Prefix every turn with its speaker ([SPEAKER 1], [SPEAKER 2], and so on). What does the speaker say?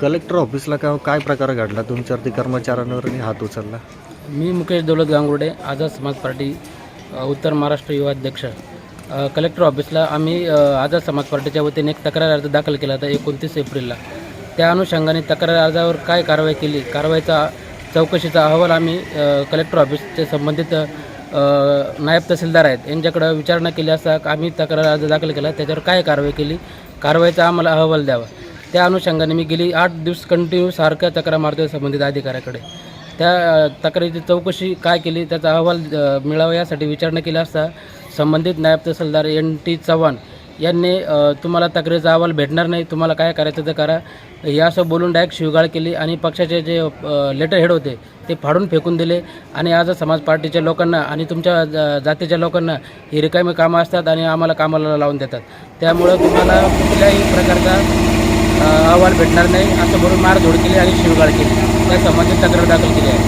[SPEAKER 1] Collector ऑफिसला का काय प्रकार घडला? तुमच्यावरती कर्मचाऱ्यांवर हात उचलला?
[SPEAKER 2] मी मुकेश दौलत गांगुर्डे आझाद समाज पार्टी उत्तर महाराष्ट्र युवा अध्यक्ष. कलेक्टर ऑफिसला आम्ही आझाद समाज पार्टीच्या वतीने एक तक्रार अर्ज दाखल केला होता एकोणतीस एप्रिलला. त्या अनुषंगाने तक्रार अर्जावर काय कारवाई केली? कारवाईचा चौकशीचा अहवाल आम्ही कलेक्टर ऑफिसचे संबंधित नायब तहसीलदार आहेत यांच्याकडं विचारणा केली असता आम्ही तक्रार अर्ज दाखल केला. त्याच्यावर काय कारवाई केली? कारवाईचा आम्हाला अहवाल द्यावा. त्या अनुषंगाने मी गेली आठ दिवस कंटिन्यू सारख्या तक्रार मारतोय संबंधित अधिकाऱ्याकडे. त्या तक्रारीची चौकशी काय केली त्याचा अहवाल मिळावा यासाठी विचारणा केली असता संबंधित नायब तहसीलदार एन टी चव्हाण यांनी तुम्हाला तक्रारीचा अहवाल भेटणार नाही तुम्हाला काय करायचं ते करा. हे असं बोलून डायरेक्ट शिवगाळ केली आणि पक्षाचे जे लेटर हेड होते ते फाडून फेकून दिले. आणि आज समाज पार्टीच्या लोकांना आणि तुमच्या जातीच्या लोकांना ही रिकामी कामं असतात आणि आम्हाला कामाला लावून देतात. त्यामुळं तुम्हाला कुठल्याही प्रकारचा अहवाल भेटणार नाही असं बोलून मारधोड केली आणि शिवगाळ केली. त्या संबंधित तक्रार दाखल केली आहे.